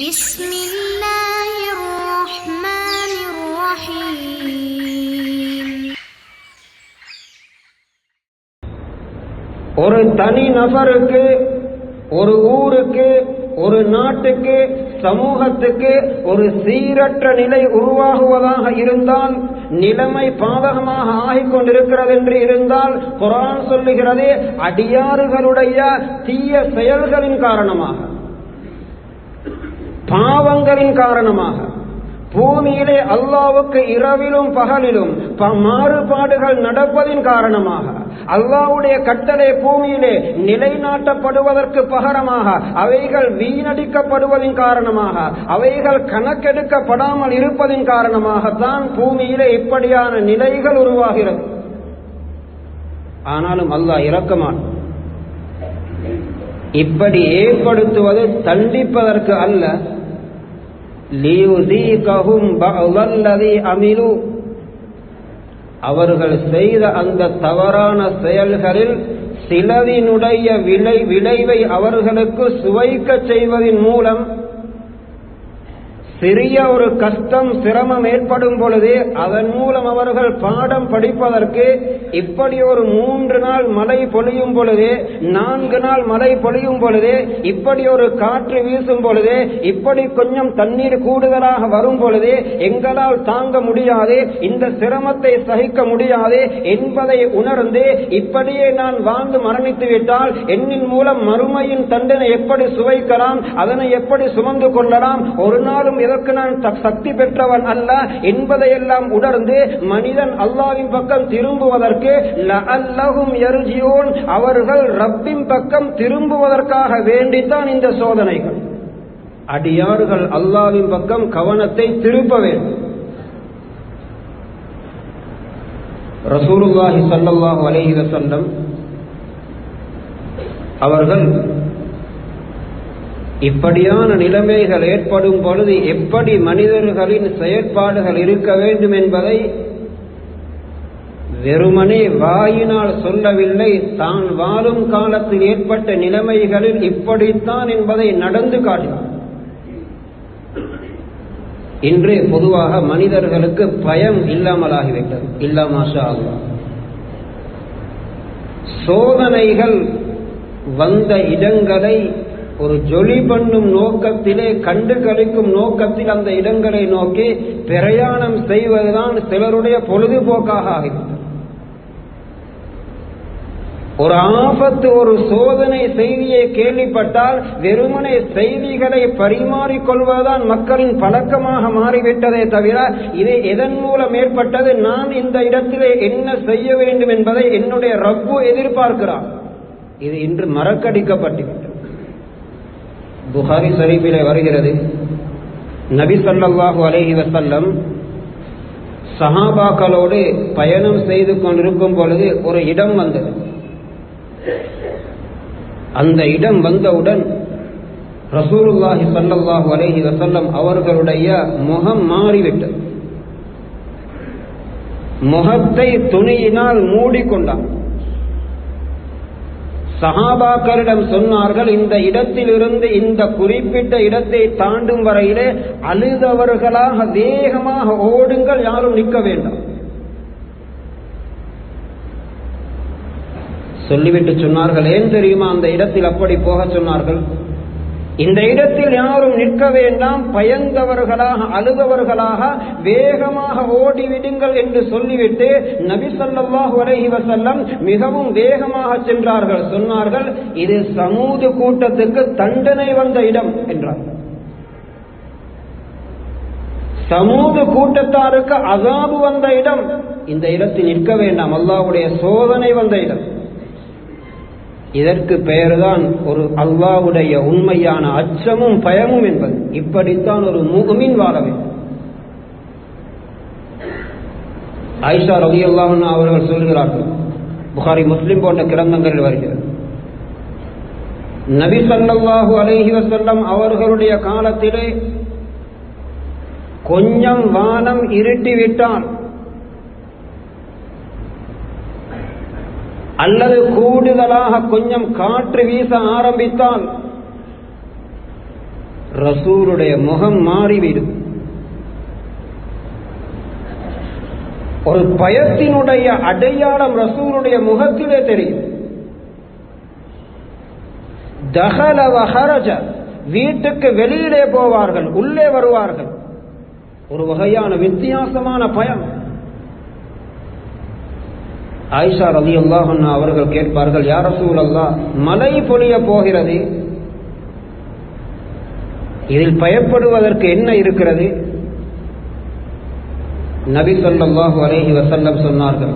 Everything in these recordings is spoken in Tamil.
بسم الله الرحمن الرحيم ஒரு தனி நபருக்கு ஒரு ஊருக்கு ஒரு நாட்டுக்கு சமூகத்துக்கு ஒரு சீரற்ற நிலை உருவாகுவதாக இருந்தால் நிலைமை பாதகமாக ஆகிக் கொண்டிருக்கிறது என்று இருந்தால் குரான் சொல்லுகிறது அடியாறுகளுடைய தீய செயல்களின் காரணமாக பாவங்களின் காரணமாக பூமியிலே அல்லாவுக்கு இரவிலும் பகலிலும் ப- மாறுபாடுகள் நடப்பதின் காரணமாக அல்லாவுடைய கட்டளை பூமியிலே நிலைநாட்டப்படுவதற்கு பகரமாக அவைகள் வீணடிக்கப்படுவதின் காரணமாக அவைகள் கணக்கெடுக்கப்படாமல் இருப்பதின் காரணமாகத்தான் பூமியிலே இப்படியான நிலைகள் உருவாகிறது. ஆனாலும் அல்லாஹ் இரக்கமான் இப்படி ஏற்படுத்துவது தண்டிப்பதற்கு அல்ல அமிலு அவர்கள் செய்த அந்த தவறான செயல்களில் சிலரினுடைய விளை விளைவை அவர்களுக்கு சுவைக்க செய்வதன் மூலம் சிறிய ஒரு கஷ்டம் சிரமம் ஏற்படும் பொழுது அதன் மூலம் அவர்கள் பாடம் படிப்பதற்கு இப்படி ஒரு மூன்று நாள் மழை பொழியும் பொழுது நான்கு நாள் மழை பொழியும் பொழுது இப்படி ஒரு காற்று வீசும் பொழுது இப்படி கொஞ்சம் தண்ணீர் கூடுதலாக வரும் பொழுது எங்களால் தாங்க முடியாது இந்த சிரமத்தை சகிக்க முடியாது என்பதை உணர்ந்து இப்படியே நான் வாழ்ந்து மரணித்து விட்டால் என்னின் மூலம் மறுமையின் தண்டனை எப்படி சுவைக்கலாம் அதனை எப்படி சுமந்து கொள்ளலாம் ஒரு நாளும் இதற்கு நான் சக்தி பெற்றவன் அல்ல என்பதையெல்லாம் உணர்ந்து மனிதன் அல்லாவின் பக்கம் திரும்புவதற்கு லஅல்லஹும் யர்ஜியூன் அவர்கள் ரப்பின் பக்கம் திரும்புவதற்காக வேண்டித்தான் இந்த சோதனைகள். அடியார்கள் அல்லாவின் பக்கம் கவனத்தை திருப்ப வேண்டும். ரசூலுல்லாஹி ஸல்லல்லாஹு அலைஹி வஸல்லம் அவர்கள் இப்படியான நிலைமைகள் ஏற்படும் பொழுது எப்படி மனிதர்களின் செயற்பாடுகள் இருக்க வேண்டும் என்பதை வெறுமனே வாயினால் சொல்லவில்லை தான் வாழும் காலத்தில் ஏற்பட்ட நிலைமைகளில் இப்படித்தான் என்பதை நடந்து காட்டினார். இன்று பொதுவாக மனிதர்களுக்கு பயம் இல்லாமலாகிவிட்டது இல்லாமாஷா அல்லாஹ். சோதனைகள் வந்த இடங்களை ஒரு ஜொலி பண்ணும் நோக்கத்திலே கண்டு கழிக்கும் நோக்கத்தில் அந்த இடங்களை நோக்கி பிரயாணம் செய்வதுதான் சிலருடைய பொழுதுபோக்காக ஆகிவிட்டது. ஒரு ஆபத்து ஒரு சோதனை செய்தியை கேள்விப்பட்டால் வெறுமனை செய்திகளை பரிமாறிக்கொள்வதுதான் மக்களின் பழக்கமாக மாறிவிட்டதே தவிர இது எதன் மூலம் ஏற்பட்டது? நான் இந்த இடத்திலே என்ன செய்ய வேண்டும் என்பதை என்னுடைய ரப்பு எதிர்பார்க்கிறார். இது இன்று மறக்கடிக்கப்பட்டுவிட்டது. புகாரி சரீபிலே வருகிறது. நபி ஸல்லல்லாஹு அலேஹி வசல்லம் சஹாபாக்களோடு பயணம் செய்து கொண்டிருக்கும் பொழுது ஒரு இடம் வந்தது. அந்த இடம் வந்தவுடன் ரசூலுல்லாஹி ஸல்லல்லாஹு அலஹி வசல்லம் அவர்களுடைய முகம் மாறிவிட்டது. முகத்தை துணியினால் மூடிக்கொண்டான். சஹாபாக்கரிடம் சொன்னார்கள் இந்த இடத்திலிருந்து இந்த குறிப்பிட்ட இடத்தை தாண்டும் வரையிலே அழுதவர்களாக வேகமாக ஓடுங்கள் யாரும் நிற்க வேண்டாம். சொல்லிவிட்டு சொன்னார்கள். ஏன் தெரியுமா? அந்த இடத்தில் அப்படி போக சொன்னார்கள். இந்த இடத்தில் யாரும் நிற்க வேண்டாம். பயந்தவர்களாக அழுதவர்களாக வேகமாக ஓடிவிடுங்கள் என்று சொல்லிவிட்டு நபி ஸல்லல்லாஹு அலைஹி மிகவும் வேகமாக சென்றார்கள். சொன்னார்கள் இது சமூக கூட்டத்துக்கு தண்டனை வந்த இடம் என்றார். சமூக கூட்டத்தாருக்கு அசாபு வந்த இடம். இந்த இடத்தில் நிற்க வேண்டாம். அல்லாஹ்வுடைய சோதனை வந்த இடம். இதற்கு பெயர்தான் ஒரு அல்லாவுடைய உண்மையான அச்சமும் பயமும் என்பது. இப்படித்தான் ஒரு முகமின் வாழ வேண்டும். ஆயிஷா ரவி அவர்கள் சொல்கிறார்கள். புகாரி முஸ்லிம் போன்ற கிரந்தங்களில் வருகிறது. நபி ஸல்லல்லாஹு அலஹி வசல்லம் அவர்களுடைய காலத்திலே கொஞ்சம் வானம் இருட்டிவிட்டால் அல்லது கூடுதலாக கொஞ்சம் காற்று வீச ஆரம்பித்தால் ரசூலுடைய முகம் மாறிவிடும். ஒரு பயத்தினுடைய அடையாளம் ரசூலுடைய முகத்திலே தெரியும். தகல வஹரஜ வீட்டுக்கு வெளியிலே போவார்கள் உள்ளே வருவார்கள். ஒரு வகையான வித்தியாசமான பயம். ஆயிஷா ரவி அல்லாஹன்னா அவர்கள் கேட்பார்கள் யார சூழல்லா மழை பொழிய போகிறது? இதில் பயப்படுவதற்கு என்ன இருக்கிறது? நபி சொல்லாஹு அலேஹி வசல்லம் சொன்னார்கள்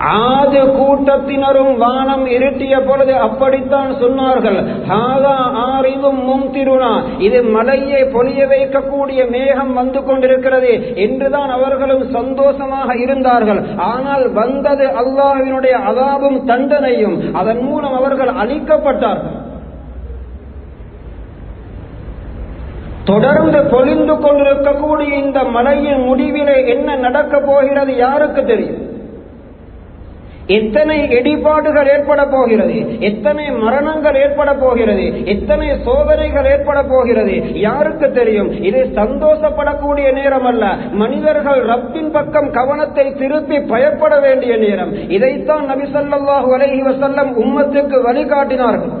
ஆது கூட்டத்தினரும் வானம் இருட்டிய பொழுது அப்படித்தான் சொன்னார்கள். ஹாதா ஆறிவும் மும்திருனா. இது மலையை பொழிய வைக்கக்கூடிய மேகம் வந்து கொண்டிருக்கிறது என்றுதான் அவர்களும் சந்தோஷமாக இருந்தார்கள். ஆனால் வந்தது அல்லாஹினுடைய அதாபும் தண்டனையும். அதன் மூலம் அவர்கள் அழிக்கப்பட்டார்கள். தொடர்ந்து பொழிந்து கொண்டிருக்கக்கூடிய இந்த மலையின் முடிவிலே என்ன நடக்கப் போகிறது யாருக்கு தெரியும்? எத்தனை இடிபாடுகள் ஏற்பட போகிறது? எத்தனை மரணங்கள் ஏற்பட போகிறது? எத்தனை சோதனைகள் ஏற்பட போகிறது? யாருக்கு தெரியும்? இது சந்தோஷப்படக்கூடிய நேரம் அல்ல மனிதர்கள் ரப்பின் பக்கம் கவனத்தை திருப்பி பயப்பட வேண்டிய நேரம். இதைத்தான் நபிசல்லாஹு அலஹி வசல்லம் உம்மத்துக்கு வழிகாட்டினார்கள்.